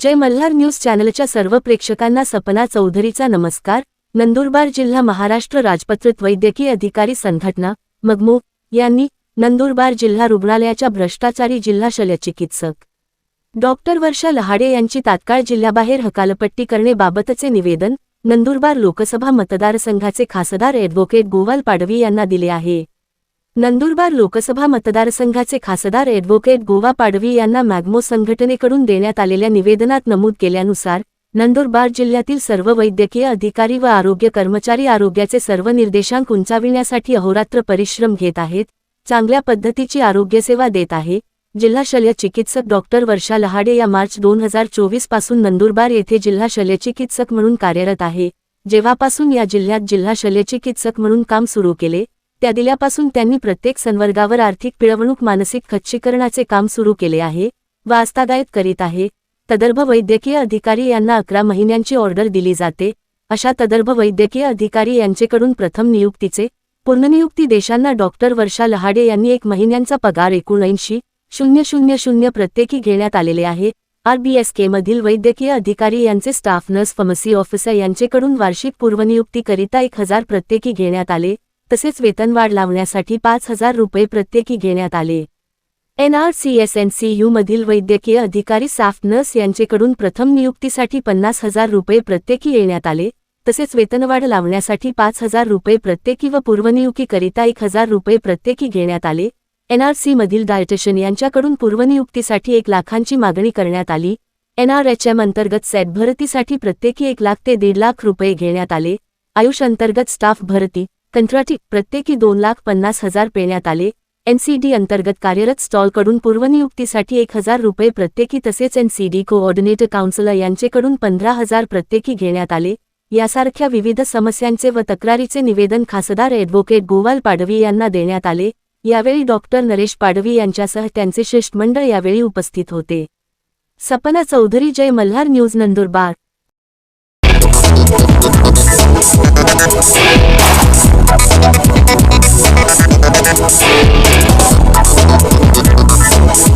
जय Malhar news चॅनलच्या सर्व प्रेक्षकांना सपना चौधरीचा नमस्कार. नंदुरबार जिल्हा महाराष्ट्र राजपत्रित वैद्यकीय अधिकारी संघटना मगमू यांनी नंदुरबार जिल्हा रुग्णालयाच्या भ्रष्टाचारी जिल्हा शल्यचिकित्सक डॉक्टर वर्षा लहाडे यांची तात्काळ जिल्ह्याबाहेर हकालपट्टी करणेबाबतचे निवेदन नंदुरबार लोकसभा मतदारसंघाचे खासदार ॲडव्होकेट गोवाल पाडवी यांना दिले आहे. नंदुरबार लोकसभा मतदारसंघाचे खासदार ॲडव्होकेट गोवा पाडवी यांना मॅग्मो संघटनेकडून देण्यात आलेल्या निवेदनात नमूद केल्यानुसार नंदुरबार जिल्ह्यातील सर्व वैद्यकीय अधिकारी व आरोग्य कर्मचारी आरोग्याचे सर्व निर्देशांक उंचाविण्यासाठी अहोरात्र परिश्रम घेत आहेत चांगल्या पद्धतीची आरोग्यसेवा देत आहे जिल्हा शल्य चिकित्सक डॉक्टर वर्षा लहाडे या मार्च दोन हजार चोवीसपासून नंदुरबार येथे जिल्हा शल्यचिकित्सक म्हणून कार्यरत आहे जेव्हापासून या जिल्ह्यात जिल्हा शल्यचिकित्सक म्हणून काम सुरू केले त्या दिल्यापासून त्यांनी प्रत्येक संवर्गावर आर्थिक पिळवणूक मानसिक खच्चीकरणाचे काम सुरू केले आहे व आस्थादायक करीत आहे. तदर्भ वैद्यकीय अधिकारी यांना अकरा महिन्यांची ऑर्डर दिली जाते. अशा तदर्भ वैद्यकीय अधिकारी यांचेकडून प्रथम नियुक्तीचे पूर्णनियुक्ती देशांना डॉक्टर वर्षा लहाडे यांनी एक महिन्यांचा पगार एकोणऐंशी शून्य शून्य शून्य प्रत्येकी घेण्यात आलेले आहे. आरबीएसकेमधील वैद्यकीय अधिकारी यांचे स्टाफ नर्स फार्मसी ऑफिसर यांचेकडून वार्षिक पूर्वनियुक्तीकरिता एक हजार प्रत्येकी घेण्यात आले. तसेच वेतनवाढ लावण्यासाठी पाच हजार रुपये प्रत्येकी घेण्यात आले. एनआरसीएसएनसीयू मधील वैद्यकीय अधिकारी साफ नर्स यांचेकडून प्रथम नियुक्तीसाठी पन्नास हजार रुपये प्रत्येकी येण्यात आले तसेच वेतनवाढ लावण्यासाठी पाच हजार रुपये प्रत्येकी व पूर्वनियुक्तीकरिता एक हजार रुपये प्रत्येकी घेण्यात आले. एनआरसीमधील डायटेशन यांच्याकडून पूर्वनियुक्तीसाठी एक लाखांची मागणी करण्यात आली. एनआरएचएम अंतर्गत सेट भरतीसाठी प्रत्येकी एक लाख ते दीड लाख रुपये घेण्यात आले. आयुष अंतर्गत स्टाफ भरती कंत्राटी प्रत्येकी दोन लाख पन्नास हजार पेण्यात आले. एनसीडी अंतर्गत कार्यरत स्टॉलकडून पूर्वनियुक्तीसाठी एक हजार रुपये प्रत्येकी तसेच एनसीडी कोऑर्डिनेटर काउन्सिलर यांचेकडून पंधरा हजार प्रत्येकी घेण्यात आले. यासारख्या विविध समस्यांचे व तक्रारीचे निवेदन खासदार ॲडव्होकेट गोवाल पाडवी यांना देण्यात आले. यावेळी डॉक्टर नरेश पाडवी यांच्यासह त्यांचे शिष्टमंडळ यावेळी उपस्थित होते. सपना चौधरी जय मल्हार न्यूज नंदुरबार.